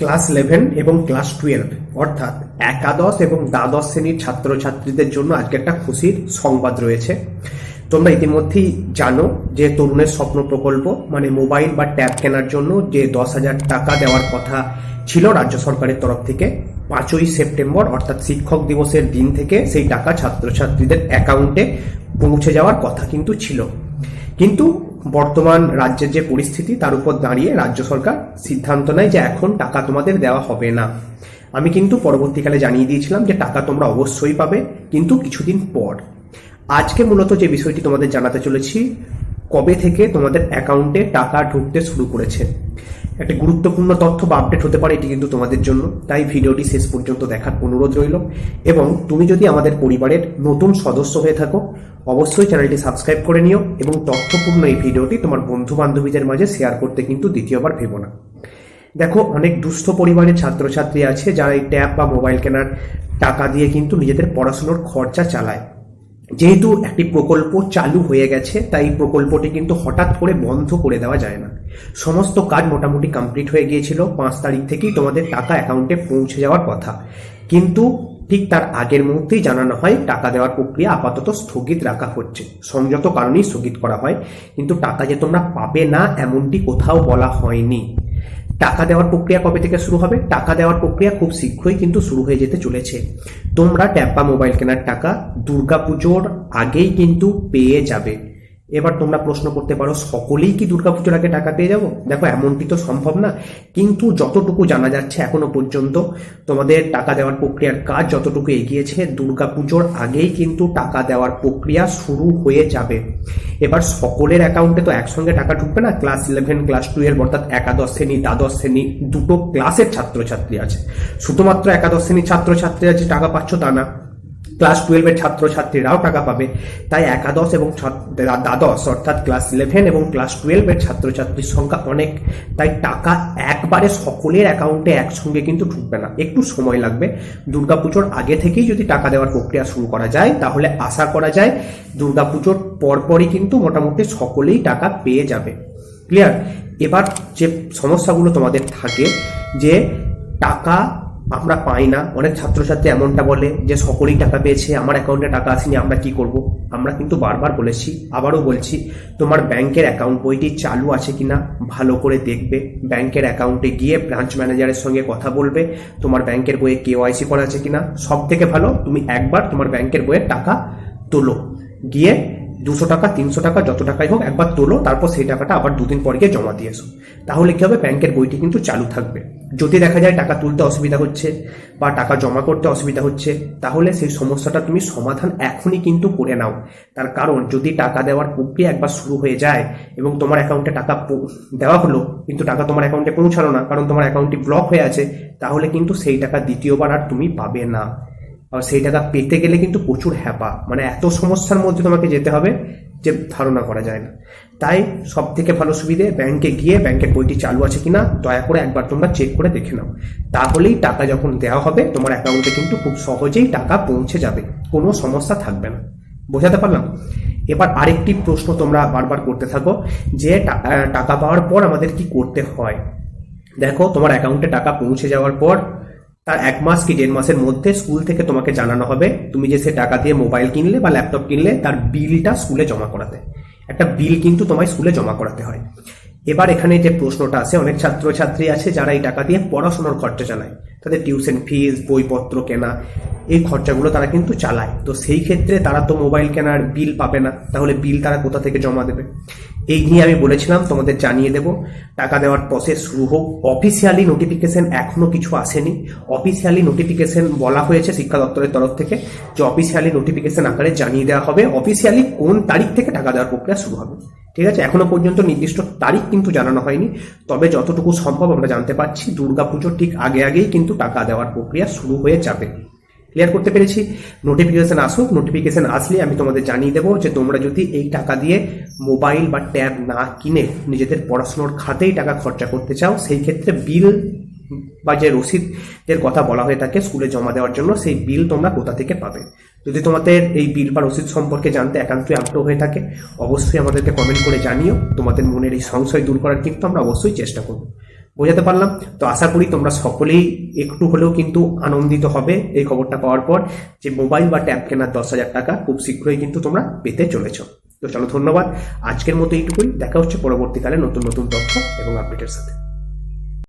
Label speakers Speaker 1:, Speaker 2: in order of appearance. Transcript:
Speaker 1: Class eleven এবং class twelve, অর্থাৎ একাদশ এবং দ্বাদশ শ্রেণির ছাত্রছাত্রীদের জন্য আজকে একটা খুশির সংবাদ রয়েছে। তোমরা ইতিমধ্যেই জানো যে তরুণের স্বপ্ন প্রকল্প মানে মোবাইল বা ট্যাব কেনার জন্য যে দশ হাজার টাকা দেওয়ার কথা ছিল রাজ্য সরকারের তরফ থেকে, পাঁচই সেপ্টেম্বর, অর্থাৎ শিক্ষক দিবসের দিন থেকে সেই টাকা ছাত্রছাত্রীদের অ্যাকাউন্টে পৌঁছে যাওয়ার কথা কিন্তু ছিল। কিন্তু বর্তমান রাজ্যের যে পরিস্থিতি, তার উপর দাঁড়িয়ে রাজ্য সরকার সিদ্ধান্ত নেয় যে এখন টাকা তোমাদের দেওয়া হবে না। আমি কিন্তু পরবর্তীকালে জানিয়ে দিয়েছিলাম যে টাকা তোমরা অবশ্যই পাবে, কিন্তু কিছুদিন পর। আজকে মূলত যে বিষয়টি তোমাদের জানাতে চলেছি, কবে থেকে তোমাদের অ্যাকাউন্টে টাকা ঢুকতে শুরু করেছে? একটা গুরুত্বপূর্ণ তথ্য বা আপডেট হতে পারে এটি কিন্তু তোমাদের জন্য। তাই ভিডিওটি শেষ পর্যন্ত দেখার অনুরোধ রইল। এবং তুমি যদি আমাদের পরিবারের নতুন সদস্য হয়ে থাকো, অবশ্যই চ্যানেলটি সাবস্ক্রাইব করে নিও এবং তথ্যপূর্ণ এই ভিডিওটি তোমার বন্ধু বান্ধবীদের মাঝে শেয়ার করতে কিন্তু দ্বিতীয়বার ভেবো না। দেখো, অনেক দুস্থ পরিবারের ছাত্রছাত্রী আছে যারা এই ট্যাব বা মোবাইল কেনার টাকা দিয়ে কিন্তু নিজেদের পড়াশুনোর খরচা চালায়। যেহেতু একটি প্রকল্প চালু হয়ে গেছে, তাই প্রকল্পটি কিন্তু হঠাৎ করে বন্ধ করে দেওয়া যায় না। সমস্ত কাজ মোটামুটি কমপ্লিট হয়ে গিয়েছিল, পাঁচ তারিখ থেকেই তোমাদের টাকা অ্যাকাউন্টে পৌঁছে যাওয়ার কথা। কিন্তু ঠিক তার আগের মুহূর্তেই জানানো হয়, টাকা দেওয়ার প্রক্রিয়া আপাতত স্থগিত রাখা হচ্ছে। সংযত কারণেই স্থগিত করা হয়, কিন্তু টাকা যে তোমরা পাবে না, এমনটি কোথাও বলা হয়নি। টাকা দেওয়ার প্রক্রিয়া কবে থেকে শুরু হবে? টাকা দেওয়ার প্রক্রিয়া খুব শীঘ্রই কিন্তু শুরু হয়ে যেতে চলেছে। তোমরা ট্যাম্পা মোবাইল কেনার টাকা দুর্গাপুজোর আগেই কিন্তু পেয়ে যাবে। এবার তোমরা প্রশ্ন করতে পারো, সকলেই কি দুর্গাপুজোর আগে টাকা পেয়ে যাব? দেখো, এমনটি তো সম্ভব না। কিন্তু যতটুকু জানা যাচ্ছে এখনও পর্যন্ত, তোমাদের টাকা দেওয়ার প্রক্রিয়ার কাজ যতটুকু এগিয়েছে, দুর্গাপুজোর আগেই কিন্তু টাকা দেওয়ার প্রক্রিয়া শুরু হয়ে যাবে। এবার সকলের অ্যাকাউন্টে তো একসঙ্গে টাকা ঢুকবে না। ক্লাস ইলেভেন ক্লাস টুয়েলভ অর্থাৎ একাদশ শ্রেণি, দ্বাদশ শ্রেণি দুটো ক্লাসের ছাত্রছাত্রী আছে। শুধুমাত্র একাদশ শ্রেণির ছাত্রছাত্রীরা যে টাকা পাচ্ছ তা না। ক্লাস টুয়েলভের ছাত্রছাত্রীরাও টাকা পাবে। তাই একাদশ এবং দ্বাদশ, অর্থাৎ ক্লাস ইলেভেন এবং ক্লাস টুয়েলভের ছাত্রছাত্রীর সংখ্যা অনেক। তাই টাকা একবারে সকলের অ্যাকাউন্টে একসঙ্গে কিন্তু ঢুকবে না। একটু সময় লাগবে। দুর্গাপুজোর আগে থেকেই যদি টাকা দেওয়ার প্রক্রিয়া শুরু করা যায়, তাহলে আশা করা যায় দুর্গাপুজোর পরপরই কিন্তু মোটামুটি সকলেই টাকা পেয়ে যাবে। ক্লিয়ার এবার যে সমস্যাগুলো তোমাদের থাকে, যে টাকা আমরা পাই না। অনেক ছাত্রছাত্রী এমনটা বলে যে সকলেই টাকা পেয়েছে, আমার অ্যাকাউন্টে টাকা আসেনি, আমরা কি করব? আমরা কিন্তু বারবার বলেছি, আবারও বলছি, তোমার ব্যাংকের অ্যাকাউন্ট বইটি চালু আছে কিনা ভালো করে দেখবে। ব্যাংকের অ্যাকাউন্টে গিয়ে ব্রাঞ্চ ম্যানেজারের সঙ্গে কথা বলবে, তোমার ব্যাংকের বইয়ে কেওয়াইসি করা আছে কিনা। সব থেকে ভালো, তুমি একবার তোমার ব্যাংকের বইয়ের টাকা তোলো। গিয়ে দুশো টাকা, তিনশো টাকা, যত টাকাই হোক একবার তোলো, তারপর সেই টাকাটা আবার দুদিন পর গিয়ে জমা দিয়ে এসো। তাহলে কি হবে? ব্যাংকের বইটি কিন্তু চালু থাকবে। যদি দেখা যায় টাকা তুলতে অসুবিধা হচ্ছে বা টাকা জমা করতে অসুবিধা হচ্ছে, তাহলে সেই সমস্যাটা তুমি সমাধান এখনই কিন্তু করে নাও। তার কারণ, যদি টাকা দেওয়ার প্রক্রিয়া একবার শুরু হয়ে যায় এবং তোমার অ্যাকাউন্টে টাকা দেওয়া হলো, কিন্তু টাকা তোমার অ্যাকাউন্টে পৌঁছালো না, কারণ তোমার অ্যাকাউন্টটি ব্লক হয়ে আছে, তাহলে কিন্তু সেই টাকা দ্বিতীয়বার আর তুমি পাবে না। আর সেই টাকা পেতে গেলে কিন্তু প্রচুর হ্যাপা। মানে এত সমস্যার মধ্যে তোমাকে যেতে হবে যে ধারণা করা যায় না। তাই সব থেকে ভালো সুবিধে ব্যাংকে গিয়ে ব্যাংকের বইটি চালু আছে কিনা দয়া করে একবার তোমরা চেক করে দেখে নাও। তাহলেই টাকা যখন দেওয়া হবে, তোমার অ্যাকাউন্টে কিন্তু খুব সহজেই টাকা পৌঁছে যাবে। কোনো সমস্যা থাকবে না। বোঝাতে পারলাম? এবার আরেকটি প্রশ্ন তোমরা বারবার করতে থাকো যে টাকা পাওয়ার পর আমাদের কি করতে হয়? দেখো, তোমার অ্যাকাউন্টে টাকা পৌঁছে যাওয়ার পর তার এক মাস কি দেড় মাসের মধ্যে স্কুল থেকে তোমাকে জানানো হবে, তুমি যে সে টাকা দিয়ে মোবাইল কিনলে বা ল্যাপটপ কিনলে, তার বিলটা স্কুলে জমা করাতে। একটা বিল কিন্তু তোমায় স্কুলে জমা করাতে হয়। এবার এখানে যে প্রশ্নটা আছে অনেক ছাত্রছাত্রী আছে যারা এই টাকা দিয়ে পড়াশোনার খরচা চালায় তাদের টিউশন ফিস বইপত্র কেনা, এই খরচাগুলো তারা কিন্তু চালায়। তো সেই ক্ষেত্রে তারা তো মোবাইল কেনার বিল পাবে না, তাহলে বিল তারা কোথা থেকে জমা দেবে? এই নিয়ে আমি বলেছিলাম, তোমাদের জানিয়ে দেব। টাকা দেওয়ার প্রসেস শুরু হোক। অফিসিয়ালি নোটিফিকেশন এখনও কিছু আসেনি। অফিসিয়ালি নোটিফিকেশন বলা হয়েছে শিক্ষা দপ্তরের তরফ থেকে যে অফিসিয়ালি নোটিফিকেশন আকারে জানিয়ে দেওয়া হবে। অফিসিয়ালি কোন তারিখ থেকে টাকা দেওয়ার প্রক্রিয়া শুরু হবে। ঠিক আছে? এখনও পর্যন্ত নির্দিষ্ট তারিখ কিন্তু জানানো হয়নি। তবে যতটুকু সম্ভব আমরা জানতে পারছি দুর্গাপুজোর ঠিক আগে আগেই কিন্তু টাকা দেওয়ার প্রক্রিয়া শুরু হয়ে যাবে। ক্লিয়ার করতে পেরেছি। নোটিফিকেশন আসুক নোটিফিকেশন আসলে আমি তোমাদের জানিয়ে দেবো যে তোমরা যদি এই টাকা দিয়ে মোবাইল বা ট্যাব না কিনে নিজেদের পড়াশোনার খাতেই টাকা খরচা করতে চাও, সেই ক্ষেত্রে বিল বা যে রসিদের কথা বলা হয়ে থাকে স্কুলে জমা দেওয়ার জন্য, সেই বিল তোমরা কোথা থেকে পাবে? যদি তোমাদের এই বিল বা রসিদ সম্পর্কে জানতে একান্তই আগ্রহ হয়ে থাকে, অবশ্যই আমাদেরকে কমেন্ট করে জানিও। তোমাদের মনের এই সংশয় দূর করার কিন্তু আমরা অবশ্যই চেষ্টা করব। বোঝাতে পারলাম। তো আশা করি তোমরা সকলেই একটু হলেও কিন্তু আনন্দিত হবে এই খবরটা পাওয়ার পর যে মোবাইল বা ট্যাব কেনার দশ হাজার টাকা খুব শীঘ্রই কিন্তু তোমরা পেতে চলেছ। তো চলো ধন্যবাদ। আজকের মতো এইটুকুই। দেখা হচ্ছে পরবর্তীকালে নতুন নতুন তথ্য এবং আপডেটের সাথে।